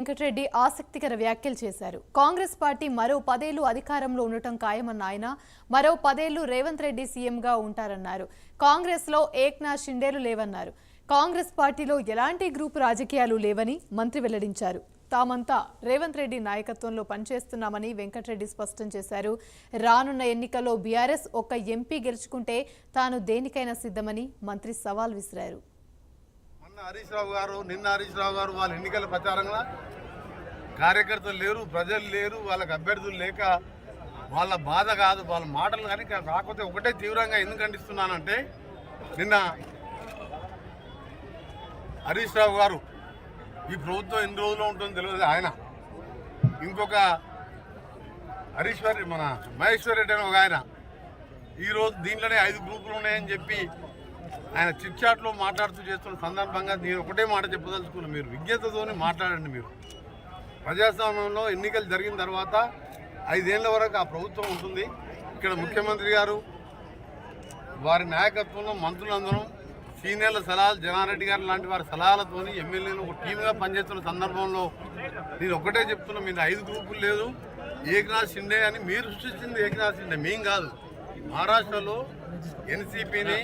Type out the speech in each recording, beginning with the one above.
వెంకటరెడ్డి ఆసక్తికర వ్యాఖ్యలు చేశారు. కాంగ్రెస్ పార్టీ మరో పదేళ్ళు అధికారంలో ఉండటం ఖాయమన్న ఆయన మరో పదేళ్ళు రేవంత్ రెడ్డి సీఎంగా ఉంటారన్నారు. కాంగ్రెస్లో ఏక్నాథ్ షిండేలు లేవన్నారు. కాంగ్రెస్ పార్టీలో ఎలాంటి గ్రూప్ రాజకీయాలు లేవని మంత్రి వెల్లడించారు. తామంతా రేవంత్ రెడ్డి నాయకత్వంలో పనిచేస్తున్నామని వెంకటరెడ్డి స్పష్టం చేశారు. రానున్న ఎన్నికల్లో బీఆర్ఎస్ ఒక్క ఎంపీ గెలుచుకుంటే తాను దేనికైనా సిద్ధమని మంత్రి సవాల్ విసిరారు. హరీష్ రావు గారు నిన్న హరీష్ రావు గారు వాళ్ళ ఎన్నికల ప్రచారంగా కార్యకర్తలు లేరు ప్రజలు లేరు వాళ్ళకి అభ్యర్థులు లేక వాళ్ళ బాధ కాదు వాళ్ళ మాటలు కానీ కాకపోతే ఒకటే తీవ్రంగా ఎందుకు ఖండిస్తున్నానంటే నిన్న హరీష్ రావు గారు ఈ ప్రభుత్వం ఎన్ని రోజుల్లో ఉంటుందో తెలియదు. ఆయన ఇంకొక హరీశ్వర్ మన మహేశ్వర్ రెడ్డి అని ఒక ఆయన. ఈరోజు దీంట్లోనే ఐదు గ్రూపులు ఉన్నాయని చెప్పి ఆయన చిట్చాట్లో మాట్లాడుతూ చేస్తున్న సందర్భంగా నేను ఒకటే మాట చెప్పదలుచుకున్నాను మీరు విజ్ఞతతోనే మాట్లాడండి మీరు. ప్రజాస్వామ్యంలో ఎన్నికలు జరిగిన తర్వాత ఐదేళ్ళ వరకు ఆ ప్రభుత్వం ఉంటుంది. ఇక్కడ ముఖ్యమంత్రి గారు వారి నాయకత్వంలో మంత్రులందరం సీనియర్ల సలహాలు జనారెడ్డి గారు లాంటి వారి సలహాలతోని ఎమ్మెల్యేలు ఒక టీమ్గా పనిచేస్తున్న సందర్భంలో నేను ఒకటే చెప్తున్నా. మీరు ఐదు గ్రూపులు లేదు. ఏకనాథ్ షిండే అని మీరు సృష్టించింది ఏకనాథ్ షిండే. మేం కాదు. మహారాష్ట్రలో ఎన్సీపీని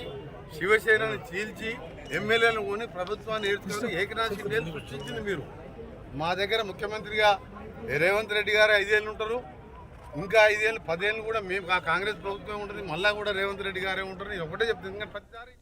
శివసేనను చీల్చి ఎమ్మెల్యేలను కొని ప్రభుత్వాన్ని ఏడ్చుకొని ఏకనాథ్ షిండేని సృష్టించింది మీరు. మా దగ్గర ముఖ్యమంత్రిగా రేవంత్ రెడ్డి గారు ఐదేళ్ళు ఉంటారు. ఇంకా ఐదేళ్ళు పదేళ్ళు కూడా మేము కాంగ్రెస్ ప్రభుత్వం ఉంటుంది. మళ్ళా కూడా రేవంత్ రెడ్డి గారే ఉంటారు. ఒకటే చెప్తుంది ఇంకా ప్రతిసారి